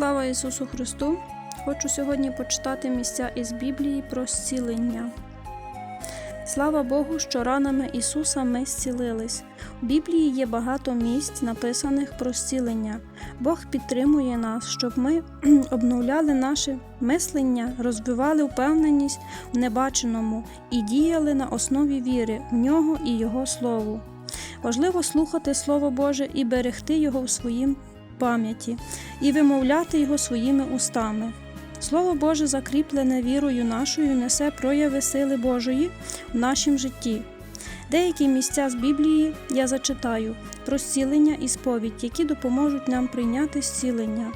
Слава Ісусу Христу! Хочу сьогодні почитати місця із Біблії про зцілення. Слава Богу, що ранами Ісуса ми зцілились. У Біблії є багато місць, написаних про зцілення. Бог підтримує нас, щоб ми обновляли наше мислення, розвивали впевненість в небаченому і діяли на основі віри в нього і Його Слову. Важливо слухати Слово Боже і берегти його в своїм пам'яті, і вимовляти його своїми устами. Слово Боже, закріплене вірою нашою, несе прояви сили Божої в нашім житті. Деякі місця з Біблії я зачитаю про зцілення і сповідь, які допоможуть нам прийняти зцілення.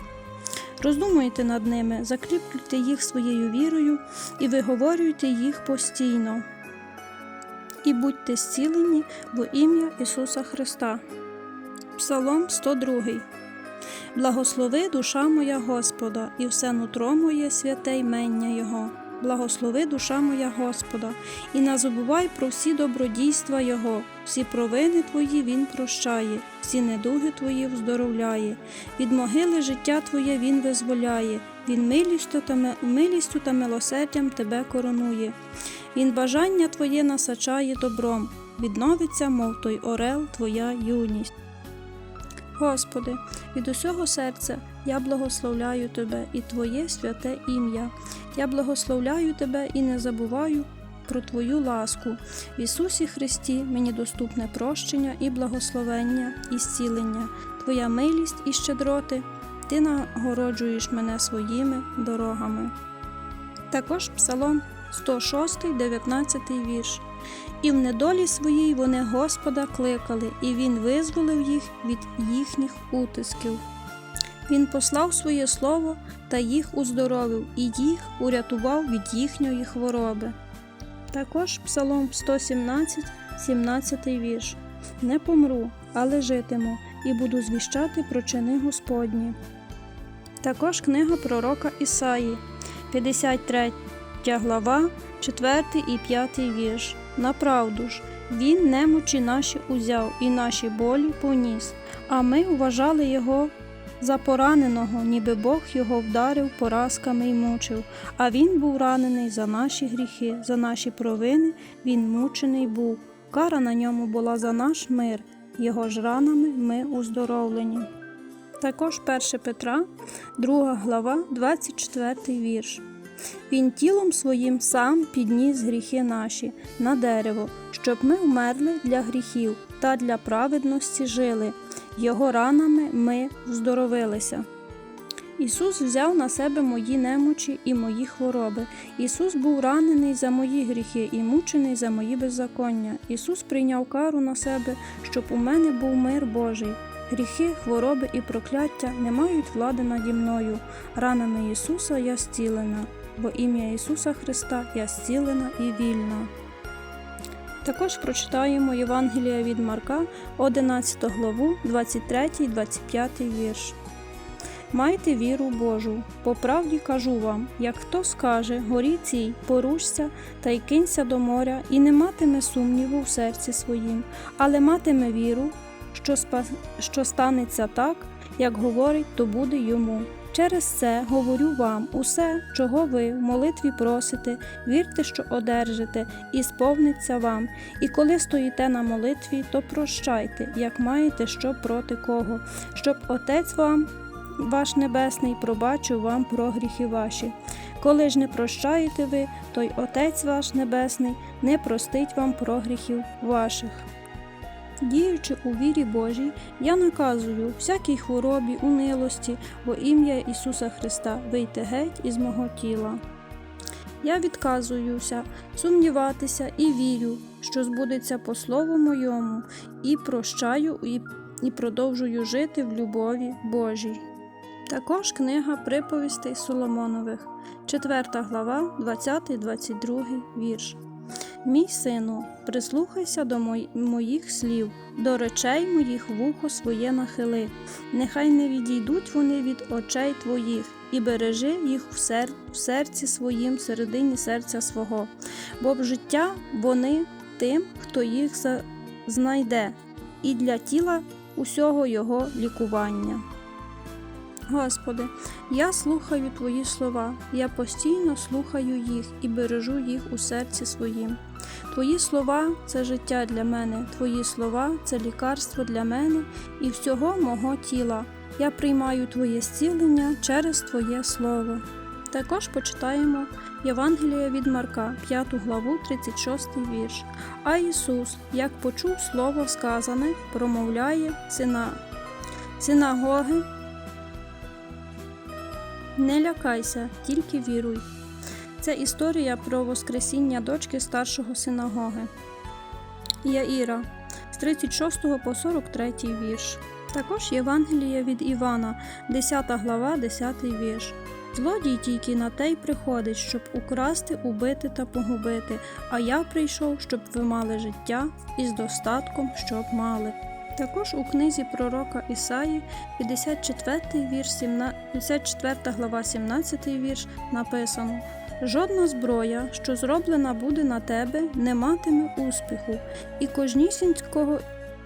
Роздумуйте над ними, закріплюйте їх своєю вірою і виговорюйте їх постійно. І будьте зцілені во ім'я Ісуса Христа. Псалом 102 Благослови душа моя Господа, і все нутро моє святе ймення Його. Благослови душа моя Господа, і не забувай про всі добродійства Його, всі провини Твої Він прощає, всі недуги Твої вздоровляє, від могили життя Твоє Він визволяє, Він милістю та, милістю та милосердям Тебе коронує. Він бажання Твоє насачає добром, відновиться, мов той орел, Твоя юність. Господи, від усього серця я благословляю Тебе і Твоє святе ім'я. Я благословляю Тебе і не забуваю про Твою ласку. В Ісусі Христі мені доступне прощення і благословення, і зцілення, Твоя милість і щедроти. Ти нагороджуєш мене своїми дорогами. Також Псалом 106, 19 вірш. І в недолі своїй вони Господа кликали, і Він визволив їх від їхніх утисків. Він послав своє слово та їх уздоровив, і їх урятував від їхньої хвороби. Також Псалом 117, 17 вірш. Не помру, але житиму, і буду звіщати про чини Господні. Також книга пророка Ісаї, 53 глава, 4 і 5 вірш. Направду ж, він немочі наші узяв і наші болі поніс, а ми вважали його за пораненого, ніби Бог його вдарив поразками й мучив, а він був ранений за наші гріхи, за наші провини, він мучений був. Кара на ньому була за наш мир, його ж ранами ми уздоровлені. Також 1 Петра, 2 глава, 24 вірш. Він тілом своїм сам підніс гріхи наші на дерево, щоб ми вмерли для гріхів та для праведності жили. Його ранами ми здоровилися. Ісус взяв на себе мої немочі і мої хвороби. Ісус був ранений за мої гріхи і мучений за мої беззаконня. Ісус прийняв кару на себе, щоб у мене був мир Божий. Гріхи, хвороби і прокляття не мають влади наді мною. Ранами Ісуса я зцілена, бо ім'я Ісуса Христа я зцілена і вільна. Також прочитаємо Євангелія від Марка, 11 главу, 23-25 вірш. Майте віру Божу, по правді кажу вам, як хто скаже, горі цій, порушся та й кинься до моря, і не матиме сумніву в серці своїм, але матиме віру, що, спа... що станеться так, як говорить, то буде йому. Через це говорю вам усе, чого ви в молитві просите, вірте, що одержите, і сповниться вам. І коли стоїте на молитві, то прощайте, як маєте що проти кого, щоб Отець вам, ваш Небесний, пробачив вам про гріхи ваші. Коли ж не прощаєте ви, то й Отець ваш Небесний не простить вам про гріхів ваших. Діючи у вірі Божій, я наказую всякій хворобі, унилості, во ім'я Ісуса Христа вийти геть із мого тіла. Я відказуюся сумніватися і вірю, що збудеться по слову моєму, і прощаю, і, і продовжую жити в любові Божій. Також книга приповістей Соломонових, 4 глава, 20-22 вірш. Мій сину, прислухайся до моїх слів, до речей моїх вухо своє нахили. Нехай не відійдуть вони від очей твоїх, і бережи їх в, сер... в серці своїм, середині серця свого, бо в життя вони тим, хто їх за... знайде, і для тіла усього його лікування. Господи, я слухаю Твої слова, я постійно слухаю їх і бережу їх у серці своїм. Твої слова це життя для мене, Твої слова це лікарство для мене і всього мого тіла. Я приймаю Твоє зцілення через Твоє Слово. Також почитаємо Євангелія від Марка, 5 главу, 36 вірш. А Ісус, як почув слово сказане, промовляє сина синагоги. Не лякайся, тільки віруй. Це історія про Воскресіння дочки старшого синагоги. Яїра з 36 по 43 вірш. Також Євангелія від Івана, 10 глава, 10 вірш. Злодій тільки на те й приходить, щоб украсти, убити та погубити, а я прийшов, щоб ви мали життя і з достатком, щоб мали. Також у книзі пророка Ісаї, 54 вірш, 54 глава, 17 вірш написано: Жодна зброя, що зроблена буде на тебе, не матиме успіху, і кожнісінького,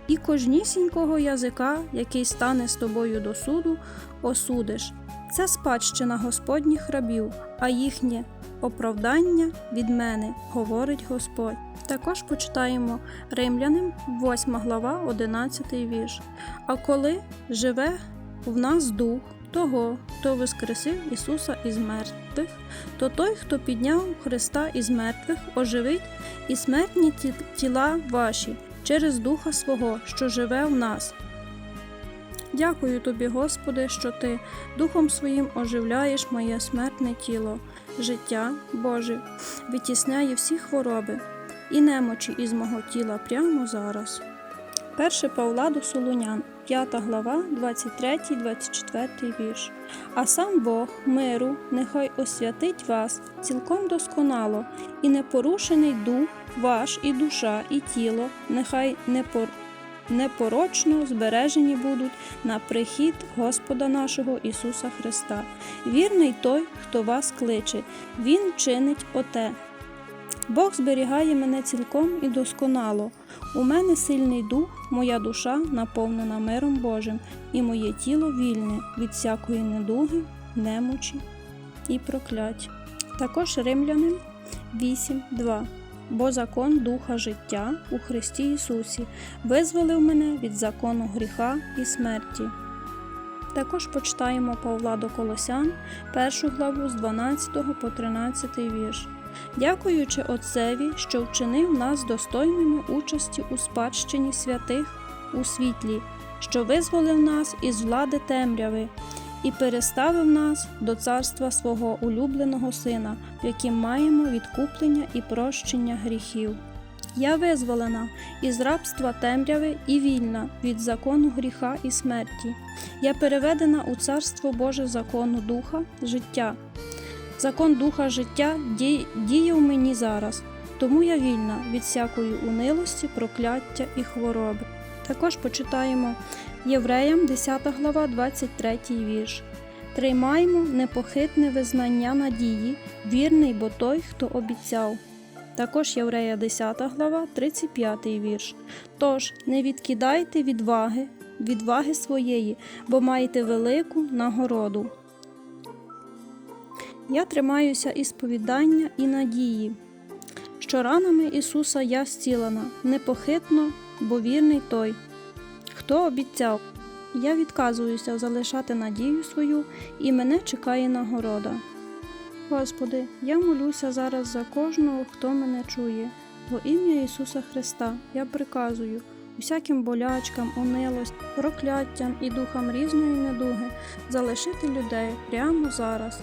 і кожнісінького язика, який стане з тобою до суду, осудиш. Це спадщина Господніх рабів, а їхнє оправдання від мене, говорить Господь. Також почитаємо Римлянам, 8 глава, 11 вірш. А коли живе в нас дух того, хто воскресив Ісуса із мертвих, то той, хто підняв Христа із мертвих, оживить і смертні тіла ваші через Духа свого, що живе в нас. Дякую тобі, Господи, що ти Духом своїм оживляєш моє смертне тіло, життя Боже, витісняє всі хвороби і немочі із мого тіла прямо зараз. 1 Павла до Солунян, 5 глава, 23-24 вірш. А сам Бог миру нехай освятить вас цілком досконало, і непорушений дух ваш, і душа, і тіло, нехай непор... непорочно збережені будуть на прихід Господа нашого Ісуса Христа. Вірний той, хто вас кличе, Він чинить оте. Бог зберігає мене цілком і досконало. У мене сильний дух, моя душа наповнена миром Божим, і моє тіло вільне від всякої недуги, немочі і проклять. Також римлянин 8.2 Бо закон Духа життя у Христі Ісусі визволив мене від закону гріха і смерті. Також почитаємо Павла до Колосян, першу главу з 12 по 13 вірш. Дякуючи Отцеві, що вчинив нас достойними участі у спадщині святих у світлі, що визволив нас із влади темряви і переставив нас до царства свого улюбленого Сина, в яким маємо відкуплення і прощення гріхів. Я визволена із рабства темряви і вільна від закону гріха і смерті. Я переведена у царство Боже закону Духа, життя. Закон Духа життя діє в мені зараз, тому я вільна від всякої унилості, прокляття і хвороби. Також почитаємо Євреям 10 глава, 23 вірш. Тримаймо непохитне визнання надії, вірний бо той, хто обіцяв. Також Єврея 10 глава, 35 вірш. Тож не відкидайте відваги, відваги своєї, бо маєте велику нагороду. Я тримаюся і сповідання і надії, що ранами Ісуса я зцілена, непохитно, бо вірний той, хто обіцяв. Я відказуюся залишати надію свою, і мене чекає нагорода. Господи, я молюся зараз за кожного, хто мене чує. Во ім'я Ісуса Христа я приказую усяким болячкам, унилость, прокляттям і духам різної недуги залишити людей прямо зараз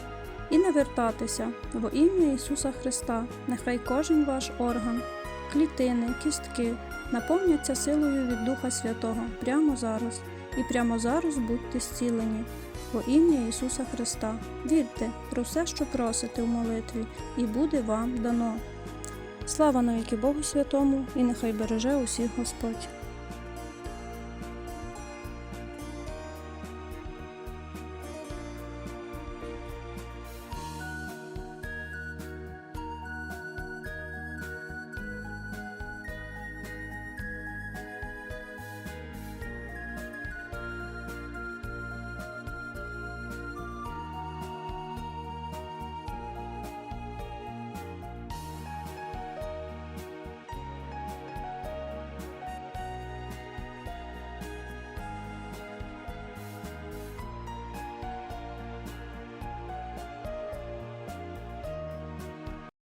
і не вертатися во ім'я Ісуса Христа. Нехай кожен ваш орган, клітини, кістки наповняться силою від Духа Святого прямо зараз, і прямо зараз будьте зцілені. Во ім'я Ісуса Христа. Вірте про все, що просите в молитві, і буде вам дано. Слава навіки Богу Святому, і нехай береже усіх Господь.